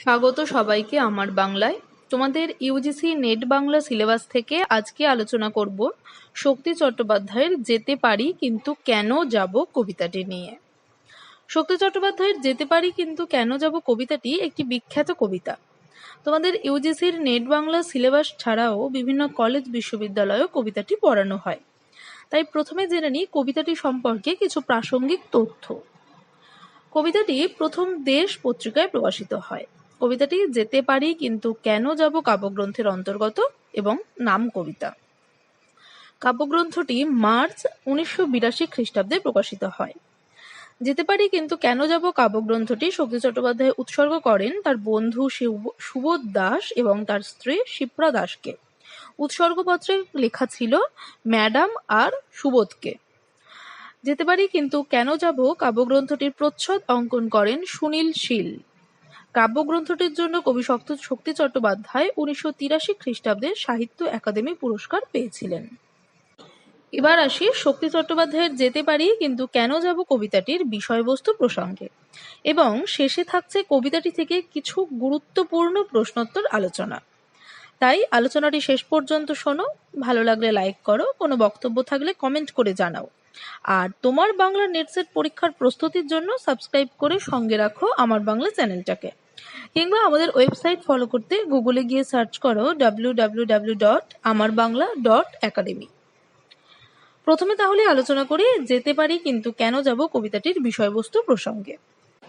স্বাগত সবাইকে আমার বাংলায়। তোমাদের ইউজিসি নেট বাংলা সিলেবাস থেকে আজকে আলোচনা করব শক্তি চট্টোপাধ্যায়ের যেতে পারি কিন্তু কেন যাব কবিতাটি নিয়ে। শক্তি চট্টোপাধ্যায়ের যেতে পারি কিন্তু কেন যাব কবিতাটি একটি বিখ্যাত কবিতা। তোমাদের ইউজিসির নেট বাংলা সিলেবাস ছাড়াও বিভিন্ন কলেজ বিশ্ববিদ্যালয়েও কবিতাটি পড়ানো হয়। তাই প্রথমে জেনে নিই কবিতাটি সম্পর্কে কিছু প্রাসঙ্গিক তথ্য। কবিতাটি প্রথম দেশ পত্রিকায় প্রকাশিত হয়। কবিতাটি যেতে পারি, কিন্তু কেন যাব কাব্যগ্রন্থের অন্তর্গত এবং নাম কবিতা? কাব্যগ্রন্থটি মার্চ উনিশশো বিরাশি খ্রিস্টাব্দে প্রকাশিত হয়। যেতে পারি, কিন্তু কেন যাব কাব্যগ্রন্থটি শক্তি চট্টোপাধ্যায় উৎসর্গ করেন তার বন্ধু সুবোধ দাস এবং তার স্ত্রী শিপ্রা দাসকে। উৎসর্গপত্রে লেখা ছিল ম্যাডাম আর সুবোধকে। যেতে পারি, কিন্তু কেন যাব কাব্যগ্রন্থটির প্রচ্ছদ অঙ্কন করেন সুনীল শীল। কাব্যগ্রন্থটির জন্য কবি শক্ত শক্তি চট্টোপাধ্যায় উনিশশো তিরাশি খ্রিস্টাব্দে সাহিত্য একাডেমি পুরস্কার পেয়েছিলেন। এবার আসি শক্তি চট্টোপাধ্যায়ের যেতে পারি কিন্তু কেন যাব কবিতাটির বিষয়বস্তু প্রসঙ্গে। এবং শেষে থাকছে কবিতাটি থেকে কিছু গুরুত্বপূর্ণ প্রশ্নোত্তর আলোচনা। তাই আলোচনাটি শেষ পর্যন্ত শোনো, ভালো লাগলে লাইক করো, কোনো বক্তব্য থাকলে কমেন্ট করে জানাও। আর তোমার বাংলা নেটসেট পরীক্ষার প্রস্তুতির জন্য সাবস্ক্রাইব করে সঙ্গে রাখো আমার বাংলা চ্যানেলটাকে। কিংবা আমাদের ওয়েবসাইট ফলো করতে গুগলে গিয়ে সার্চ করো ডাব্লিউ ডট আমার বাংলা ডট একাডেমি প্রথমে তাহলে আলোচনা করি, যেতে পারি কিন্তু কেন যাব কবিতাটির বিষয়বস্তু প্রসঙ্গে।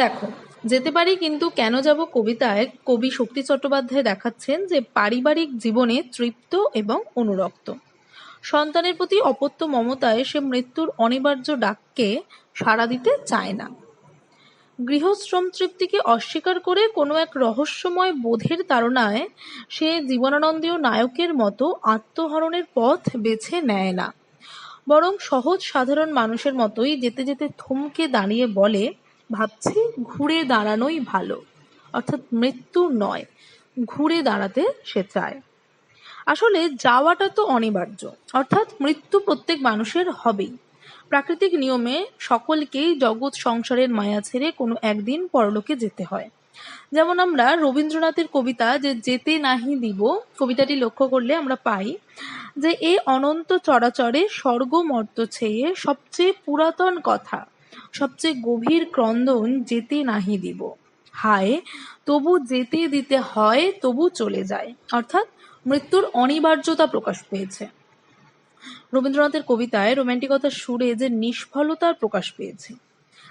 দেখো, যেতে পারি কিন্তু কেন যাব কবিতায় কবি শক্তি চট্টোপাধ্যায় দেখাচ্ছেন যে পারিবারিক জীবনে তৃপ্ত এবং অনুরক্ত। সন্তানের প্রতি অপত্য মমতায় সে মৃত্যুর অনিবার্য ডাককে সাড়া দিতে চায় না। গৃহশ্রম তৃপ্তিকে অস্বীকার করে কোনো এক রহস্যময় বোধের তাড়নায় সে জীবনানন্দীয় নায়কের মতো আত্মহরণের পথ বেছে নেয় না। বরং সহজ সাধারণ মানুষের মতোই যেতে যেতে থমকে দাঁড়িয়ে বলে, ভাবছি ঘুরে দাঁড়ানোই ভালো। অর্থাৎ মৃত্যু নয়, ঘুরে দাঁড়াতে সে চায়। আসলে যাওয়াটা তো অনিবার্য। অর্থাৎ মৃত্যু প্রত্যেক মানুষের হবেই। প্রাকৃতিক নিয়মে সকলকেই জগৎ সংসারের মায়া ছেড়ে কোনো একদিন পরলোকে যেতে হয়। যেমন আমরা রবীন্দ্রনাথের কবিতা যে যেতে নাহি দিব কবিতাটি লক্ষ্য করলে আমরা পাই যে এ অনন্ত চরাচরে স্বর্গ মর্ত ছেয়ে সবচেয়ে পুরাতন কথা, সবচেয়ে গভীর ক্রন্দন যেতে নাহি দিব হায়, তবু যেতে দিতে হয়, তবু চলে যায়। অর্থাৎ মৃত্যুর অনিবার্যতা প্রকাশ পেয়েছে। রবীন্দ্রনাথের কবিতায় রোম্যান্টিকতার সুরে যে নিষ্ফলতার প্রকাশ পেয়েছে।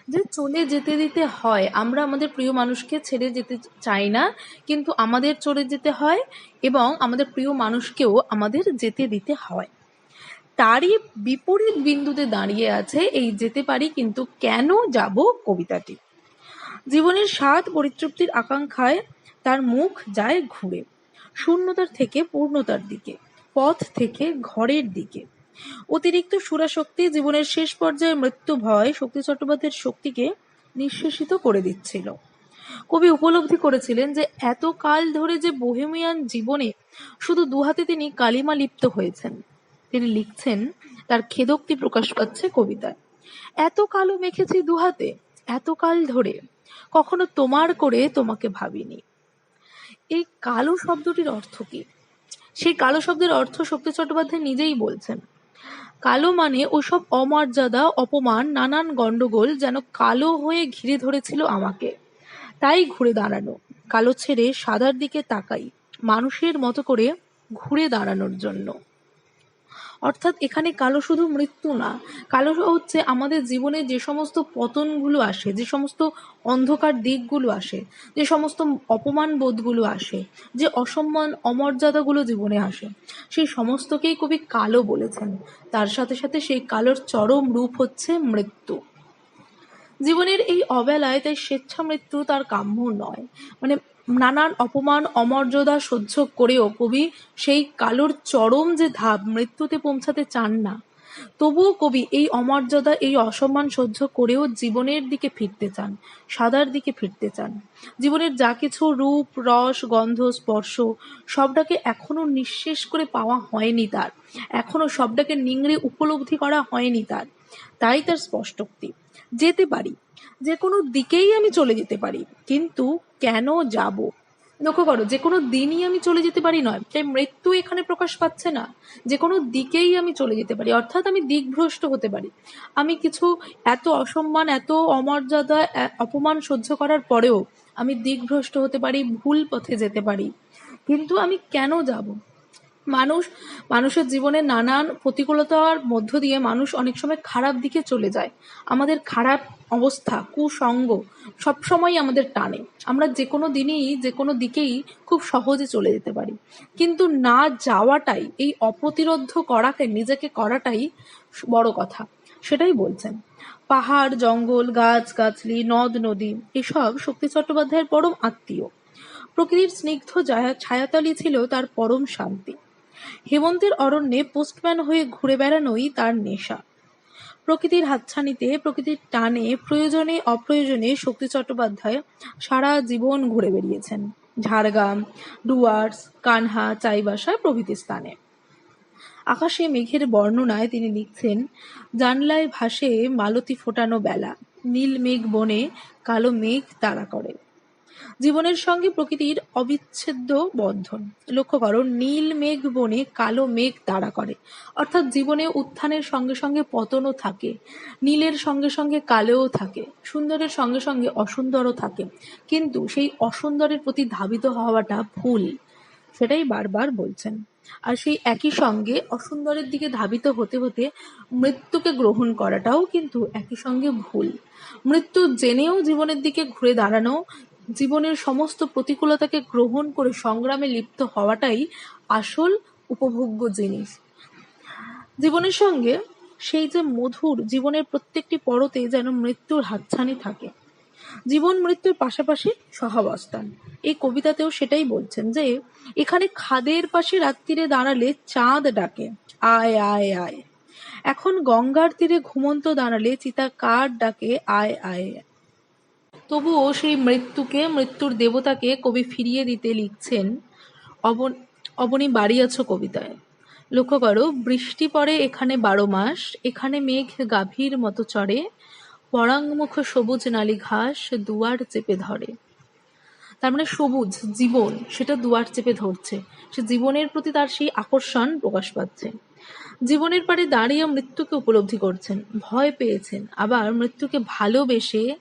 যে চলে যেতে দিতে হয়, আমরা আমাদের প্রিয় মানুষকে ছেড়ে যেতে চাই না, কিন্তু আমাদের চলে যেতে হয় এবং আমাদের প্রিয় মানুষকেও আমাদের যেতে দিতে হয়। তারই বিপরীত বিন্দুতে দাঁড়িয়ে আছে এই যেতে পারি, কিন্তু কেন যাব কবিতাটি? জীবনের স্বাদ পরিতৃপ্তির আকাঙ্ক্ষায় তার মুখ যায় ঘুরে। শূন্যতার থেকে পূর্ণতার দিকে, পথ থেকে ঘরের দিকে। অতিরিক্ত সুরাশক্তি জীবনের শেষ পর্যায়ে মৃত্যু ভয় শক্তি চট্টোপাধ্যায়ের শক্তিকে নিঃশেষিত করে দিচ্ছিল। কবি উপলব্ধি করেছিলেন যে, এত কাল ধরে যে বোহেমিয়ান জীবনে শুধু দুহাতে তিনি কালিমা লিপ্ত হয়েছেন। তিনি লিখছেন, তার খেদোক্তি প্রকাশ পাচ্ছে কবিতায়, এত কালো মেখেছি দুহাতে, এত কাল ধরে, কখনো তোমার করে তোমাকে ভাবিনি। এই কালো শব্দটির অর্থ কি? সেই কালো শব্দের অর্থ শক্তি চট্টোপাধ্যায় নিজেই বলছেন। কালো মানে ওসব অমর্যাদা, অপমান, নানান গন্ডগোল যেন কালো হয়ে ঘিরে ধরেছিল আমাকে। তাই ঘুরে দাঁড়ানো, কালো ছেড়ে সাদার দিকে তাকাই, মানুষের মতো করে ঘুরে দাঁড়ানোর জন্য। অর্থাৎ এখানে কালো শুধু মৃত্যু না, কালো হচ্ছে আমাদের জীবনে যে সমস্ত পতনগুলো আসে, যে সমস্ত অন্ধকার দিকগুলো আসে, যে সমস্ত অপমান বোধগুলো আসে, যে অসম্মান, অমর্যাদাগুলো জীবনে আসে, সেই সমস্তকেই কবি কালো বলেছেন। তার সাথে সাথে সেই কালোর চরম রূপ হচ্ছে মৃত্যু। জীবনের এই অবেলায় তাই স্বেচ্ছা মৃত্যু তার কাম্য নয়। মানে নানান অপমান, অমর্যাদা সহ্য করেও কবি সেই কালোর চরম যে ধাপ মৃত্যুতে পৌঁছাতে চান না। তবুও কবি এই অমর্যাদা, এই অসম্মান সহ্য করেও জীবনের দিকে ফিরতে চান, সাদার দিকে ফিরতে চান। জীবনের যা কিছু রূপ, রস, গন্ধ, স্পর্শ, সবটাকে এখনও নিঃশেষ করে পাওয়া হয়নি তার। এখনও সবটাকে নিংড়ে উপলব্ধি করা হয়নি তার। তাই তার স্পষ্টোক্তি যেতে পারি। যে কোনো দিকেই আমি চলে যেতে পারি। কিন্তু কেন যাব? লক্ষ্য করো, যে কোনো দিনই আমি চলে যেতে পারি নয়। তাই মৃত্যু এখানে প্রকাশ পাচ্ছে না। যে কোনো দিকেই আমি চলে যেতে পারি। অর্থাৎ আমি দিকভ্রষ্ট হতে পারি। আমি কিছু এত অসম্মান, এত অমর্যাদা অপমান সহ্য করার পরেও আমি দিকভ্রষ্ট হতে পারি, ভুল পথে যেতে পারি। কিন্তু আমি কেন যাব? মানুষ, মানুষের জীবনে নানান প্রতিকূলতার মধ্য দিয়ে মানুষ অনেক সময় খারাপ দিকে চলে যায়। আমাদের খারাপ অবস্থা কুসঙ্গ সবসময় আমাদের টানে। আমরা যে কোনো দিনই যে কোনো দিকেই খুব সহজে চলে যেতে পারি। কিন্তু না যাওয়াটাই, এই অপ্রতিরোধ করাকে, নিজেকে করাটাই বড় কথা। সেটাই বলছেন। পাহাড়, জঙ্গল, গাছ গাছলি নদ, নদী, এসব শক্তি চট্টোপাধ্যায়ের পরম আত্মীয়। প্রকৃতির স্নিগ্ধ ছায়াতলি ছিল তার পরম শান্তি। হেমন্তের অরণ্যে পোস্টম্যান হয়ে ঘুরে বেড়ানোই তার নেশা। প্রকৃতির হাতছানিতে, প্রকৃতির টানে, প্রয়োজনে, অপ্রয়োজনে শক্তি চট্টোপাধ্যায় সারা জীবন ঘুরে বেরিয়েছেন ঝাড়গ্রাম, ডুয়ার্স, কানহা চাইবাসা প্রভৃতি স্থানে। আকাশে মেঘের বর্ণনায় তিনি লিখছেন, জানলায় ভাসে মালতী ফোটানো বেলা। নীল মেঘ বনে কালো মেঘ তাড়া করে। জীবনের সঙ্গে প্রকৃতির অবিচ্ছেদ্য বন্ধন। লক্ষ্য করো, নীল মেঘ বনে কালো মেঘ তাড়া করে। অর্থাৎ জীবনে উত্থানের সঙ্গে সঙ্গে পতনও থাকে, নীলের সঙ্গে সঙ্গে কালোও থাকে, সুন্দরের সঙ্গে সঙ্গে অসুন্দরও থাকে। কিন্তু সেই অসুন্দরের প্রতি ধাবিত হওয়াটা ভুল, সেটাই বারবার বলছেন। আর সেই একই সঙ্গে অসুন্দরের দিকে ধাবিত হতে হতে মৃত্যুকে গ্রহণ করাটাও কিন্তু একই সঙ্গে ভুল। মৃত্যু জেনেও জীবনের দিকে ঘুরে দাঁড়ানো জীবনের সমস্ত প্রতিকূলতাকে গ্রহণ করে সংগ্রামে লিপ্ত হওয়াটাই আসল উপভোগ্য জিনিস। জীবনের সঙ্গে সেই যে মধুর জীবনের প্রত্যেকটি পরতে যেন মৃত্যুর হাতছানি থাকে। জীবন মৃত্যুর পাশাপাশি সহাবস্থান। এই কবিতাতেও সেটাই বলছেন যে, এখানে খাদের পাশে রাত্রিরে দাঁড়ালে চাঁদ ডাকে, আয় আয় আয়। এখন গঙ্গার তীরে ঘুমন্ত দাঁড়ালে চিতা কার ডাকে আয় আয়। তবুও সেই মৃত্যুকে, মৃত্যুর দেবতাকে কবি ফিরিয়ে দিতে লিখছেন অবন, অবনী বাড়িয়াছ কবিতায়। লক্ষ্য করো, বৃষ্টি পড়ে এখানে বারো মাস, এখানে মেঘ গাভীর মতো চড়ে পরাঙ্গমুখ সবুজ নালি ঘাস দুয়ার চেপে ধরে। তার মানে সবুজ, জীবন, সেটা দুয়ার চেপে ধরছে। সে জীবনের প্রতি তার সেই আকর্ষণ প্রকাশ পাচ্ছে। জীবনের পারে দাঁড়িয়ে মৃত্যুকে উপলব্ধি করছেন, ভয় পেয়েছেন, আবার মৃত্যুকে ভালোবেসে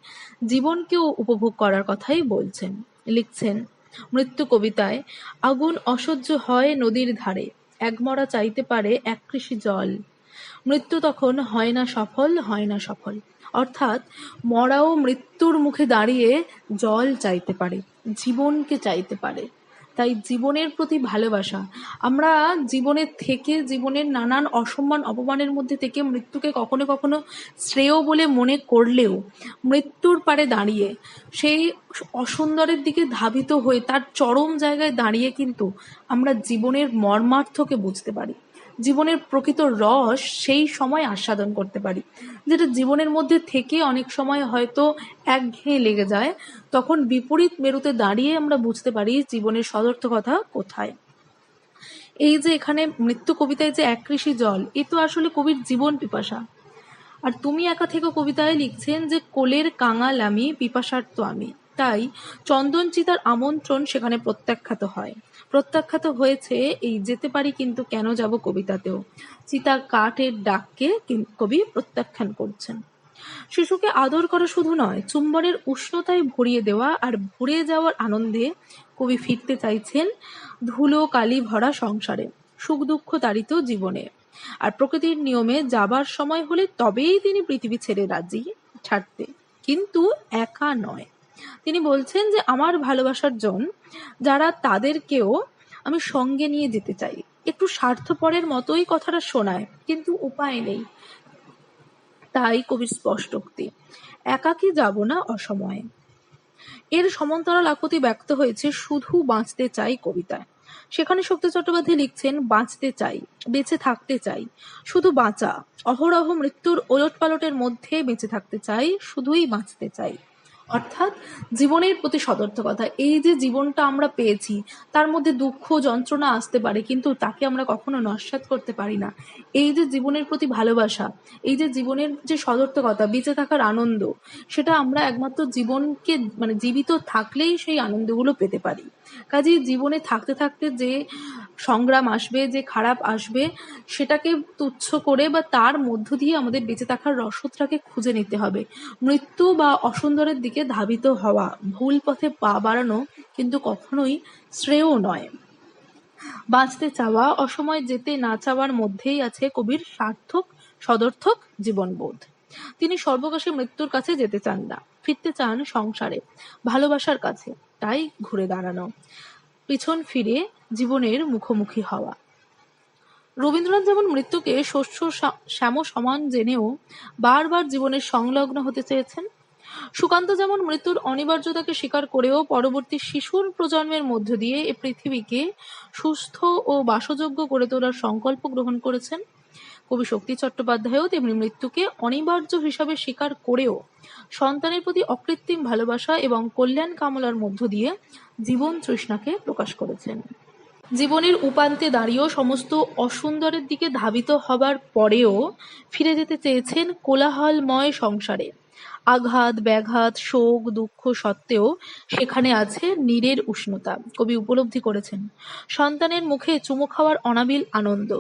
জীবনকেও উপভোগ করার কথাই বলছেন। লিখছেন, মৃত্যু কবিতায়, আগুন অসহ্য হয় নদীর ধারে একমরা চাইতে পারে এক কৃষি জল। মৃত্যু তখন হয় না সফল, হয় না সফল। অর্থাৎ, মরাও মৃত্যুর মুখে দাঁড়িয়ে জল চাইতে পারে, জীবনকে চাইতে পারে। তাই জীবনের প্রতি ভালোবাসা। আমরা জীবনের থেকে জীবনের নানান অসম্মান, অপমানের মধ্যে থেকে মৃত্যুকে কখনো কখনো শ্রেয় বলে মনে করলেও মৃত্যুর পারে দাঁড়িয়ে, সেই অসুন্দরের দিকে ধাবিত হয়ে তার চরম জায়গায় দাঁড়িয়ে কিন্তু আমরা জীবনের মর্মার্থকে বুঝতে পারি। জীবনের প্রকৃত রস সেই সময় আস্বাদন করতে পারি। যেটা জীবনের মধ্যে থেকে অনেক সময় হয়তো একঘেয়ে লেগে যায়, তখন বিপরীত মেরুতে দাঁড়িয়ে আমরা বুঝতে পারি জীবনের সদর্থকতা কোথায়। এই যে এখানে মৃত্যু কবিতায় যে এক কৃষি জল, এ তো আসলে কবির জীবন পিপাসা। আর তুমি একা থেকে কবিতায় লিখছেন যে কোলের কাঙাল আমি পিপাসার্থ আমি। তাই চন্দন চিতার আমন্ত্রণ সেখানে প্রত্যাখ্যাত হয়। প্রত্যাখ্যাত হয়েছে, এই যেতে পারি কিন্তু কেন যাব কবিতাতেও। চিতা কাঠের ডাককে কবি প্রত্যাখ্যান করছেন। শিশুকে আদর করা শুধু নয়, চুম্বনের উষ্ণতায় ভরিয়ে দেওয়া আর ভরে যাওয়ার আনন্দে কবি ফিরতে চাইছেন ধুলো কালি ভরা সংসারে, সুখ দুঃখ তাড়িত জীবনে। আর প্রকৃতির নিয়মে যাবার সময় হলে তবেই তিনি পৃথিবী ছেড়ে রাজি, ছাড়তে। কিন্তু একা নয়। তিনি বলছেন যে আমার ভালোবাসার জন যারা তাদেরকেও আমি সঙ্গে নিয়ে যেতে চাই। একটু স্বার্থপরের মতোই কথাটা শোনায়, কিন্তু উপায় নেই। তাই কবির স্পষ্টোক্তি, একাকী যাব না অসময়ে। এর সমান্তরাল আকুতি ব্যক্ত হয়েছে শুধু বাঁচতে চাই কবিতায়। সেখানে শক্তি চট্টোপাধ্যায় লিখছেন, বাঁচতে চাই, বেঁচে থাকতে চাই, শুধু বাঁচা, অহরহ মৃত্যুর ওলট পালটের মধ্যে বেঁচে থাকতে চাই, শুধুই বাঁচতে চাই। অর্থাৎ জীবনের প্রতি সতর্কতা। এই যে জীবনটা আমরা পেয়েছি, তার মধ্যে দুঃখ, যন্ত্রণা আসতে পারে, কিন্তু তাকে আমরা কখনো নস্যাৎ করতে পারি না। এই যে জীবনের প্রতি ভালোবাসা, এই যে জীবনের যে সতর্কতা, বেঁচে থাকার আনন্দ, সেটা আমরা একমাত্র জীবনকে মানে জীবিত থাকলেই সেই আনন্দগুলো পেতে পারি। কাজেই জীবনে থাকতে থাকতে যে সংগ্রাম আসবে, যে খারাপ আসবে, সেটাকে তুচ্ছ করে বা তার মধ্য দিয়ে আমাদের বেঁচে থাকার রসদটাকে খুঁজে নিতে হবে। মৃত্যু বা অসুন্দরের দিকে ধাবিত হওয়া, ভুল পথে পা বাড়ানো কিন্তু কখনোই শ্রেয় নয়। বাঁচতে চাওয়া, অসময় যেতে না চাওয়ার মধ্যেই আছে কবির সার্থক, সদর্থক জীবনবোধ। তিনি সর্বকাশে মৃত্যুর কাছে যেতে চান না, ফিরতে চান সংসারে, ভালোবাসার কাছে, তাই ঘুরে দাঁড়ানো। পিছন ফিরে জীবনের মুখোমুখি হওয়া। রবীন্দ্রনাথ যেমন মৃত্যুকে শস্য শ্যাম সমান জেনেও বারবার জীবনের সংলগ্ন হতে চেয়েছেন, সুকান্ত যেমন মৃত্যুর অনিবার্যতাকে স্বীকার করেও পরবর্তী শিশুর প্রজন্মের মধ্য দিয়ে এ পৃথিবীকে সুস্থ ও বাসযোগ্য করে তোলার সংকল্প গ্রহণ করেছেন। কবি শক্তি চট্টোপাধ্যায়ও তেমনি মৃত্যুকে অনিবার্য হিসাবে স্বীকার করেও সন্তানের প্রতি অকৃত্রিম ভালোবাসা এবং কল্যাণ কামলার মধ্য দিয়ে জীবন তৃষ্ণাকে প্রকাশ করেছেন। জীবনের উপান্তে দাঁড়িয়েও সমস্ত অসুন্দরের দিকে ধাবিত হবার পরেও ফিরে যেতে চেয়েছেন কোলাহলময় সংসারে। আঘাত, ব্যাঘাত, শোক, দুঃখ সত্ত্বেও সেখানে আছে নীরের উষ্ণতা, কবি উপলব্ধি করেছেন। সন্তানের মুখে চুমু খাওয়ার অনাবিল আনন্দ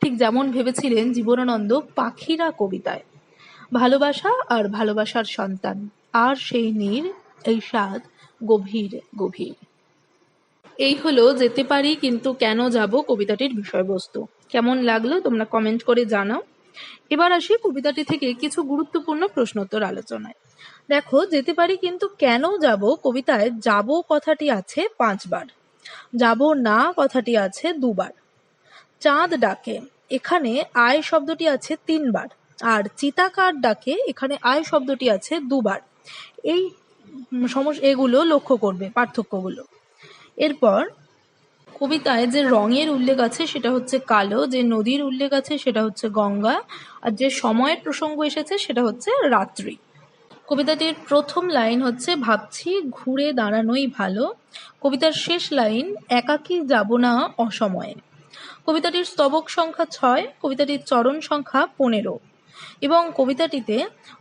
ঠিক যেমন ভেবেছিলেন জীবনানন্দ পাখিরা কবিতায়। ভালোবাসা আর ভালোবাসার সন্তান, আর সেই নীর, এই স্বাদ গভীর গভীর। এই হলো যেতে পারি কিন্তু কেন যাব কবিতাটির বিষয়বস্তু। কেমন লাগল তোমরা কমেন্ট করে জানাও। এবার আসি কবিতাটি থেকে কিছু গুরুত্বপূর্ণ প্রশ্নোত্তর আলোচনায়। দেখো, যেতে পারি কিন্তু কেন যাব কবিতায়, যাব কথাটি আছে পাঁচবার। যাব না কথাটি আছে দুবার। চাঁদ ডাকে, এখানে আয় শব্দটি আছে তিনবার, আর চিতাকার ডাকে, এখানে আয় শব্দটি আছে দুবার। এই সমস্যা এগুলো লক্ষ্য করবে, পার্থক্যগুলো। এরপর, কবিতায় যে রঙের উল্লেখ আছে, সেটা হচ্ছে কালো, যে নদীর উল্লেখ আছে, সেটা হচ্ছে গঙ্গা, আর যে সময়ের প্রসঙ্গ এসেছে, সেটা হচ্ছে রাত্রি। কবিতাটির প্রথম লাইন হচ্ছে, ভাবছি ঘুরে দাঁড়ানোই ভালো। কবিতার শেষ লাইন, একাকী যাব না অসময়ে। কবিতাটির স্তবক সংখ্যা ছয়, কবিতাটির চরণ সংখ্যা পনেরো। এবং কবিতাটিতে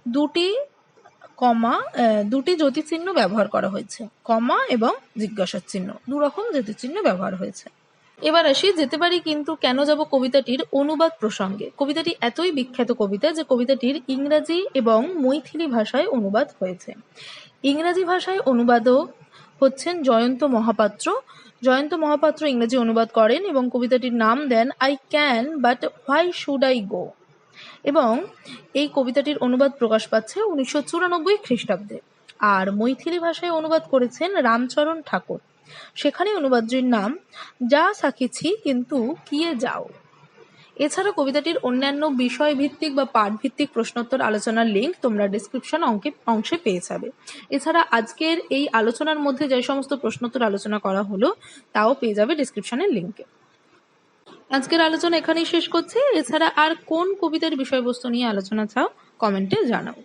দুটি কমা দুটি জ্যোতিচিহ্ন ব্যবহার করা হয়েছে। কমা এবং জিজ্ঞাসার চিহ্ন দু রকম জ্যোতিচিহ্ন ব্যবহার হয়েছে। এবার আসি, যেতে পারি কিন্তু কেন যাব কবিতাটির অনুবাদ প্রসঙ্গে। কবিতাটি এতই বিখ্যাত কবিতা যে কবিতাটির ইংরাজি এবং মৈথিলি ভাষায় অনুবাদ হয়েছে। ইংরাজি ভাষায় অনুবাদক হচ্ছেন জয়ন্ত মহাপাত্র জয়ন্ত মহাপাত্র ইংরেজি অনুবাদ করেন এবং কবিতাটির নাম দেন I can but why should I go এবং এই কবিতাটির অনুবাদ প্রকাশ পাচ্ছে উনিশশো চুরানব্বই খ্রিস্টাব্দে। আর মৈথিলি ভাষায় অনুবাদ করেছেন রামচরণ ঠাকুর। সেখানে অনুবাদটির নাম, যা সাকিছি, কিন্তু কিয়ে যাও? এছাড়া কবিতাটির অন্যান্য বিষয় ভিত্তিক বা পাঠ ভিত্তিক প্রশ্নোত্তর আলোচনার লিঙ্ক তোমরা ডিসক্রিপশন অঙ্কে অংশে পেয়ে যাবে। এছাড়া আজকের এই আলোচনার মধ্যে যে সমস্ত প্রশ্নোত্তর আলোচনা করা হলো, তাও পেয়ে যাবে ডিসক্রিপশনের লিঙ্কে আজকের আলোচনা এখানেই শেষ করছি। এছাড়া আর কোন কবিতার বিষয়বস্তু নিয়ে আলোচনা চাও কমেন্টে জানাও।